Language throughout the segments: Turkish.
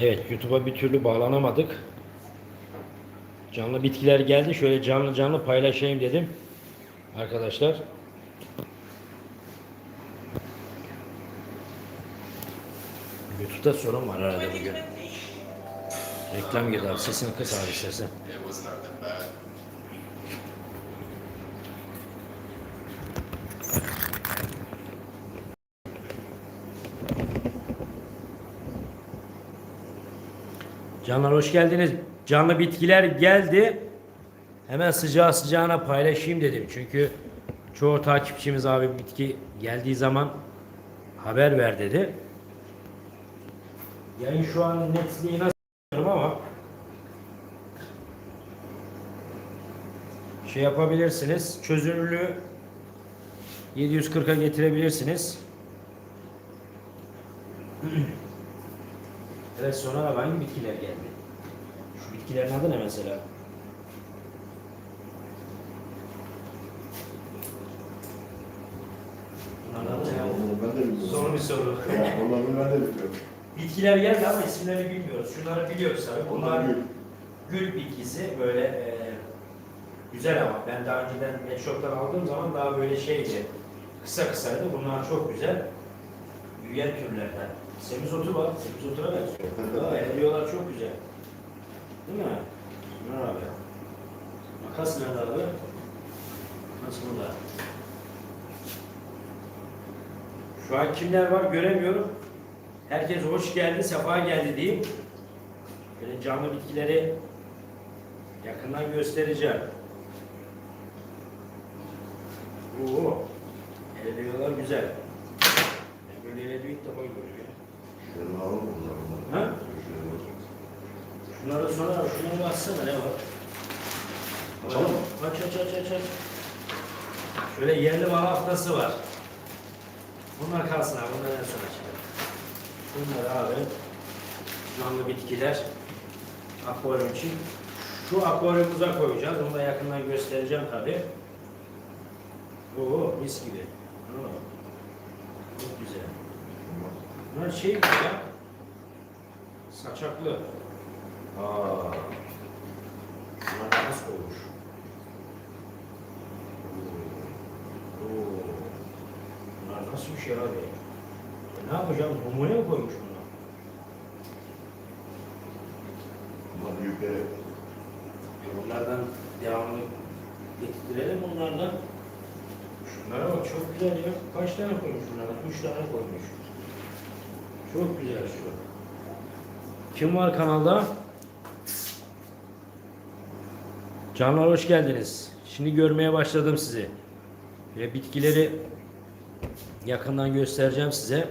Evet YouTube'a bir türlü bağlanamadık. Canlı bitkiler geldi. Şöyle canlı canlı paylaşayım dedim. Arkadaşlar. YouTube'da sorun var arada bugün. Reklam girdi. Sesini kıs abi istersen. Canlar hoş geldiniz. Canlı bitkiler geldi. Hemen sıcağı sıcağına paylaşayım dedim. Çünkü çoğu takipçimiz abi bitki geldiği zaman haber ver dedi. Yayın şu an netliği nasıl bilmiyorum ama şey yapabilirsiniz. Çözünürlüğü 740'a getirebilirsiniz. Sonra hangi bitkiler geldi? Şu bitkilerin adı ne mesela? Bunların adı ne ben de bilmiyorum. Zor bir soru. Onları ben de bilmiyorum. Bitkiler geldi ama isimlerini bilmiyoruz. Şunları biliyoruz tabii. Bunlar Gül. gül bitkisi böyle e, güzel ama ben daha önceden pet shop'tan aldığım zaman daha böyle şeydi. Kısa kısaydı. Bunlar çok güzel. Büyüyen türlerden. Semizotu var. Semizotura benziyor. Aa, çok güzel. Değil mi? Bunlar abi. Makas nerede abi? Makas burada. Şu an kimler var göremiyorum. Herkes hoş geldi, sefa geldi diyeyim. Böyle canlı bitkileri yakından göstereceğim. Oo, eriyorlar güzel. Ben böyle eriyor ilk görüyorum. Ha? Şunları sonra şunları açsana ne var? Açalım mı? Aç aç aç aç aç. Şöyle yerli bal haftası var. Bunlar kalsın abi, bunlar en son açalım. Bunlar abi canlı bitkiler akvaryum için. Şu akvaryumumuza koyacağız. Onu da yakından göstereceğim tabi. Oo mis gibi. Çok güzel. Bunlar şey gibi ya. Saçaklı. Aa. Bunlar nasıl? Oo. Oo. Bunlar nasıl bir şey abi? E ne yapacağım? Numune mi koymuş bunlar? Bunlar büyükleri. E Bunlardan devamlı getirelim bunlardan. Şunlara bak çok güzel ya. Kaç tane koymuş bunlardan? Üç tane koymuş. Çok güzel şu. Kim var kanalda? Canlar hoş geldiniz. Şimdi görmeye başladım sizi. Ve bitkileri yakından göstereceğim size.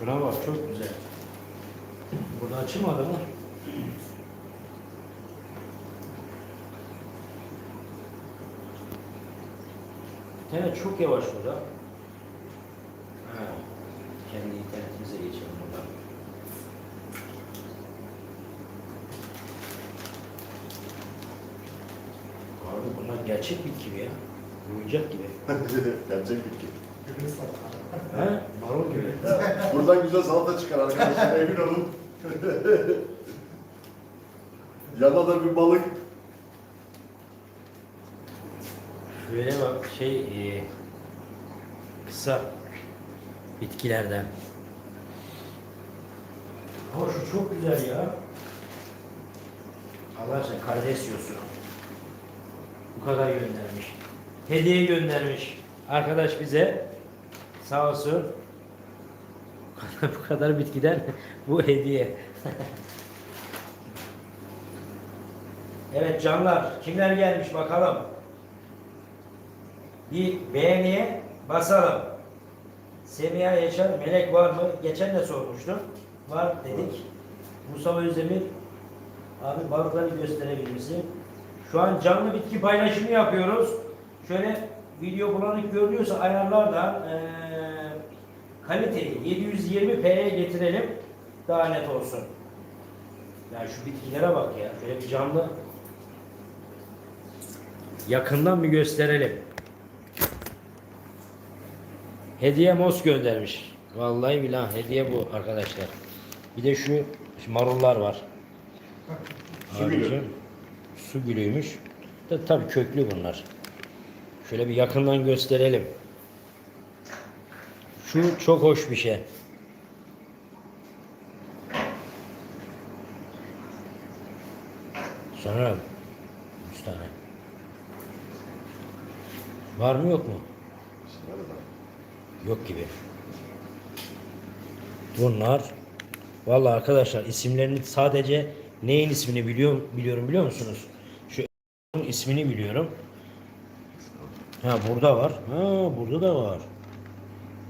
Şuna bak çok güzel. Burada açılmadı mı? Evet çok yavaş burada. Kendi internetimize geçelim buradan. Abi bunlar gerçek bitki mi ya? Oyuncak gibi. Gerçek bitki. He? Marul gibi. Ya, buradan güzel salata çıkar arkadaşlar emin olun. Yanına da bir balık. Şöyle bak şey e, kısa bitkilerden. Ama şu çok güzel ya. Allah aşkına karides yiyorsun. Bu kadar göndermiş. Hediye göndermiş. Arkadaş bize sağ olsun. Bu kadar, bu kadar bitkiden bu hediye. evet canlar kimler gelmiş bakalım. Bir beğeniye basalım. Semiha Yaşar, melek var mı? Geçen de sormuştum. Var dedik. Mustafa Özdemir, abi balıkları gösterebilir misin? Şu an canlı bitki paylaşımı yapıyoruz. Şöyle video bulanık görünüyorsa ayarlardan eee kaliteyi 720p'ye getirelim. Daha net olsun. Ya şu bitkilere bak ya. Şöyle bir canlı yakından bir gösterelim. Hediye mos göndermiş. Vallahi billahi hediye bu arkadaşlar. Bir de şu marullar var. Su gülü. Su gülüymüş. Da tabii köklü bunlar. Şöyle bir yakından gösterelim. Şu çok hoş bir şey. Sonra 100 tane. Var mı yok mu? Yok gibi. Bunlar Vallahi arkadaşlar isimlerini sadece neyin ismini biliyor biliyorum biliyor musunuz? Şu ismini biliyorum. Ha burada var. Ha burada da var.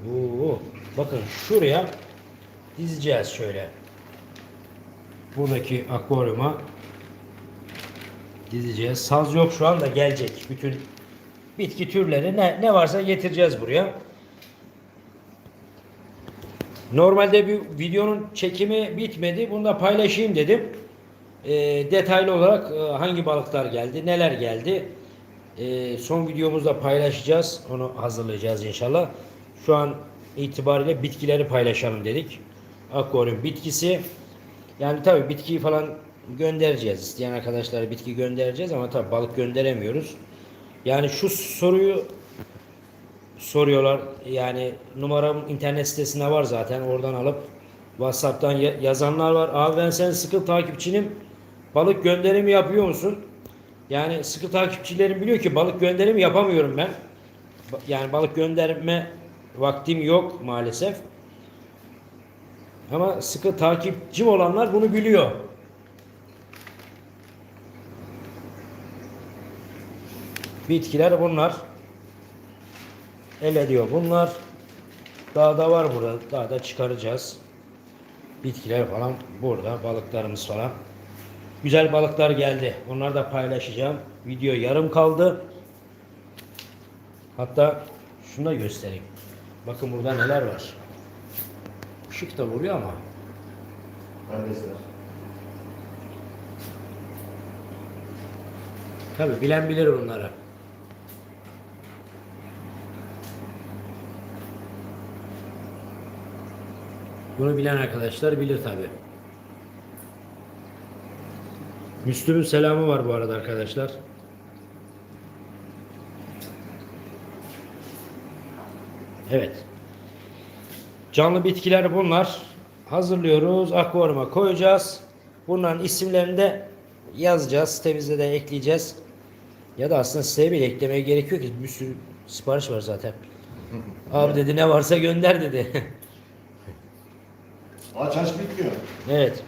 Oo, bakın şuraya dizeceğiz şöyle. Buradaki akvaryuma dizeceğiz. Saz yok şu anda gelecek. Bütün bitki türleri ne, ne varsa getireceğiz buraya. Normalde bir videonun çekimi bitmedi. Bunu da paylaşayım dedim. Ee, detaylı olarak e, hangi balıklar geldi, neler geldi. Ee, son videomuzda paylaşacağız. Onu hazırlayacağız inşallah. Şu an itibariyle bitkileri paylaşalım dedik. Akvaryum bitkisi. Yani tabi bitkiyi falan göndereceğiz. İsteyen arkadaşlara bitki göndereceğiz ama tabi balık gönderemiyoruz. Yani şu soruyu soruyorlar. Yani numaram internet sitesinde var zaten. Oradan alıp WhatsApp'tan ya- yazanlar var. Abi ben senin sıkı takipçinim. Balık gönderimi yapıyor musun? Yani sıkı takipçilerim biliyor ki balık gönderimi yapamıyorum ben. Yani balık gönderme vaktim yok maalesef. Ama sıkı takipçim olanlar bunu biliyor. Bitkiler bunlar. El ediyor bunlar. Dağda var burada. Dağda çıkaracağız. Bitkiler falan burada. Balıklarımız falan. Güzel balıklar geldi. Onları da paylaşacağım. Video yarım kaldı. Hatta şunu da göstereyim. Bakın burada neler var. Işık da vuruyor ama. Kardeşler. Tabi bilen bilir bunları. Bunu bilen arkadaşlar bilir tabi. Müslüm'ün selamı var bu arada arkadaşlar. Evet. Canlı bitkiler bunlar. Hazırlıyoruz. Akvaryuma koyacağız. Bunların isimlerini de yazacağız. Sitemizde de ekleyeceğiz. Ya da aslında siteye bile eklemeye gerek yok ki. Bir sürü sipariş var zaten. Abi dedi ne varsa gönder dedi. Aç aç bitmiyor. evet.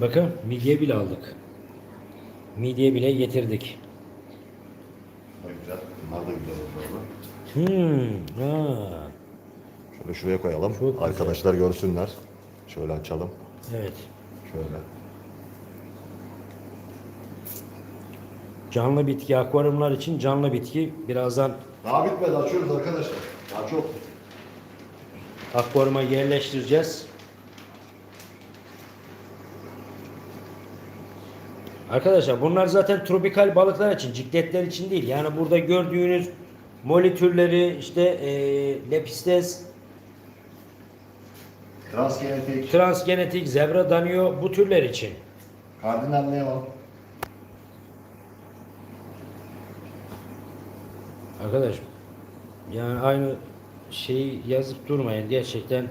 Bakın midye bile aldık. Midye bile getirdik. Bak güzel. Bunlar da güzel oldu. Hmm. Ha. Şöyle şuraya koyalım. Çok güzel. Arkadaşlar görsünler. Şöyle açalım. Evet. Şöyle. Canlı bitki akvaryumlar için canlı bitki birazdan Daha bitmedi. Açıyoruz arkadaşlar. Daha çok. akvaryuma yerleştireceğiz. Arkadaşlar bunlar zaten tropikal balıklar için, cikletler için değil. Yani burada gördüğünüz moli türleri, işte eee lepistes, Transgenetik. transgenetik, zebra danio bu türler için. Kardinal Neon. Arkadaş yani aynı şeyi yazıp durmayın. Gerçekten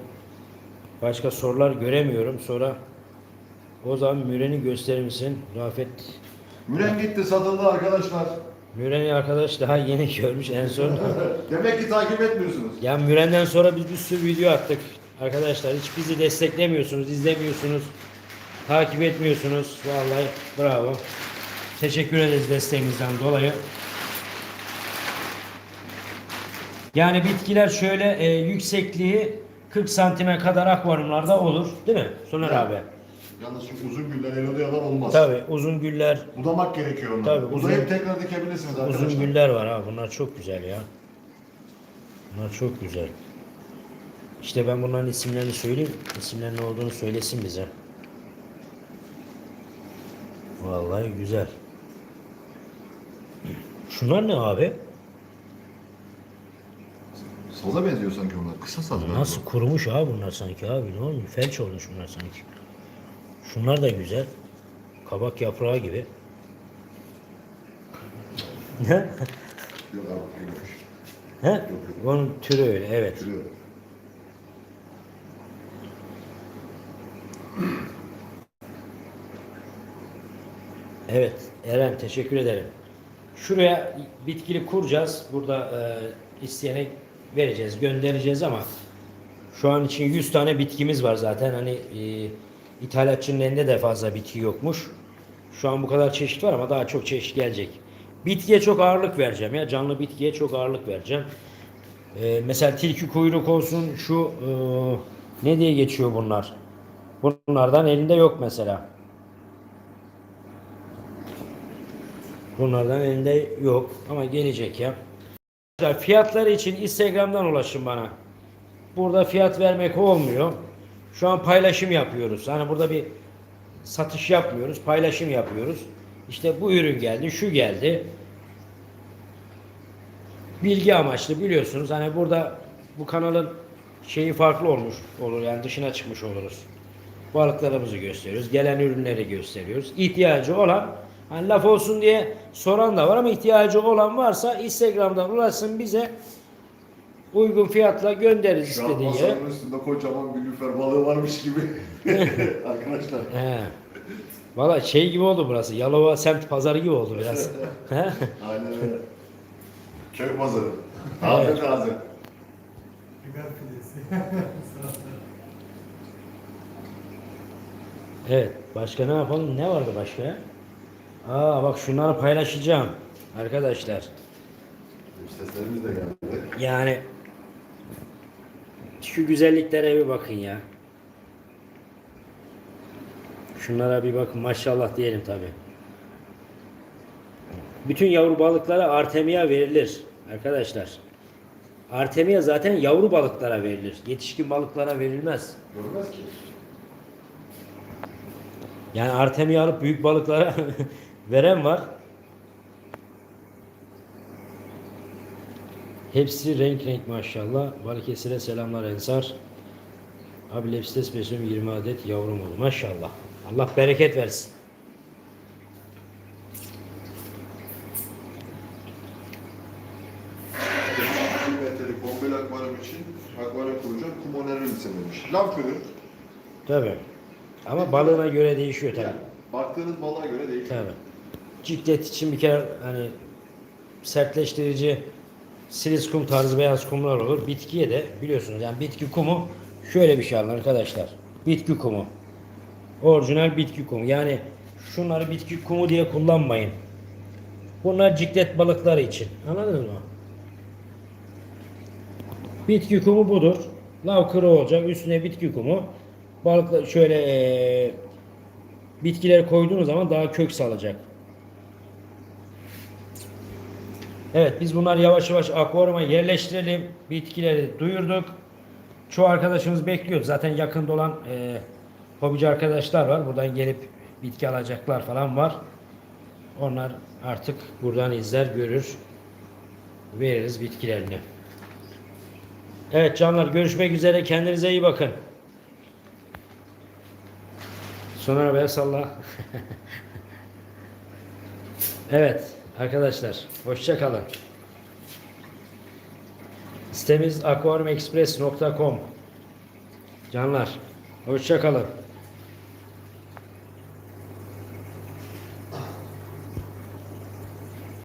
başka sorular göremiyorum. Sonra o zaman Müren'i gösterir misin? Rafet Müren gitti satıldı arkadaşlar. Müren'i arkadaş daha yeni görmüş en son. Demek ki takip etmiyorsunuz. ya Müren'den sonra biz bir sürü video attık. Arkadaşlar hiç bizi desteklemiyorsunuz, izlemiyorsunuz, takip etmiyorsunuz. Vallahi bravo. Teşekkür ederiz desteğinizden dolayı. Yani bitkiler şöyle e, yüksekliği 40 santime kadar akvaryumlarda olur. Değil mi? Soner abi. Yalnız şu uzun güller elodayalar olmaz. Tabi uzun güller, Budamak gerekiyor onları. Tabii, uzun- Budayıp tekrar dikebilirsiniz arkadaşlar. uzun güller var ha. Bunlar çok güzel ya. Bunlar çok güzel. İşte ben bunların isimlerini söyleyeyim. İsimlerin ne olduğunu söylesin bize. Vallahi güzel. Şunlar ne abi? Saza benziyor sanki onlar. Kısa saz galiba. Nasıl kurumuş abi bunlar sanki abi ne olmuş? Felç olmuş bunlar sanki. Şunlar da güzel. Kabak yaprağı gibi. Ne? Yok abi. Yokmuş. He? Onun türü öyle evet. Şuraya. Evet Eren teşekkür ederim. Şuraya bitkili kuracağız. Burada e, isteyene vereceğiz, göndereceğiz ama şu an için 100 tane bitkimiz var zaten. Hani e, ithalatçının elinde de fazla bitki yokmuş. Şu an bu kadar çeşit var ama daha çok çeşit gelecek. Bitkiye çok ağırlık vereceğim ya. Canlı bitkiye çok ağırlık vereceğim. E, mesela tilki kuyruk olsun şu e, ne diye geçiyor bunlar? Bunlardan elinde yok mesela. Bunlardan elinde yok ama gelecek ya. Fiyatları için Instagram'dan ulaşın bana. Burada fiyat vermek olmuyor. Şu an paylaşım yapıyoruz. Hani burada bir satış yapmıyoruz, paylaşım yapıyoruz. İşte bu ürün geldi, şu geldi. Bilgi amaçlı biliyorsunuz. Hani burada bu kanalın şeyi farklı olmuş olur yani dışına çıkmış oluruz. Balıklarımızı gösteriyoruz, gelen ürünleri gösteriyoruz. İhtiyacı olan hani laf olsun diye soran da var ama ihtiyacı olan varsa Instagram'dan ulaşsın bize uygun fiyatla göndeririz Şu istediği yere. masanın üstünde kocaman bir lüfer balığı varmış gibi. Arkadaşlar. He. Valla şey gibi oldu burası. Yalova semt pazarı gibi oldu biraz. He? Aynen öyle. Köy pazarı. Taze Evet. taze. Biber pidesi. evet. Başka ne yapalım? Ne vardı başka Aa bak şunları paylaşacağım. Arkadaşlar. Seslerimiz de geldi. Yani şu güzelliklere bir bakın ya. Şunlara bir bakın maşallah diyelim tabi. Bütün yavru balıklara artemia verilir arkadaşlar. Artemia zaten yavru balıklara verilir. Yetişkin balıklara verilmez. Görmez ki. Yani artemia alıp büyük balıklara veren var. Hepsi renk renk maşallah. Balıkesir'e selamlar Ensar. Abi Lepstes besliyorum 20 adet yavrum oldu. Maşallah. Allah bereket versin. Metrelik bombeli akvaryum için akvaryum kuracağım. Kum önerir misin demiş. Lav kırır. Tabi. Ama balığına göre değişiyor tabi. Yani baktığınız balığa göre değişiyor. Tabi. Ciklet için bir kere hani sertleştirici silis kum tarzı beyaz kumlar olur. Bitkiye de biliyorsunuz yani bitki kumu şöyle bir şey alın arkadaşlar. Bitki kumu. Orijinal bitki kumu. Yani şunları bitki kumu diye kullanmayın. Bunlar ciklet balıkları için. Anladınız mı? Bitki kumu budur. Lav kırığı olacak. Üstüne bitki kumu. Balıklar şöyle eee bitkileri koyduğunuz zaman daha kök salacak. Evet biz bunları yavaş yavaş akvaryuma yerleştirelim. Bitkileri duyurduk. Çoğu arkadaşımız bekliyor. Zaten yakında olan e, hobici arkadaşlar var. Buradan gelip bitki alacaklar falan var. Onlar artık buradan izler görür. Veririz bitkilerini. Evet canlar görüşmek üzere. Kendinize iyi bakın. Soner arabaya salla. evet arkadaşlar hoşça kalın. Sitemiz aquariumexpress.com Canlar hoşça kalın.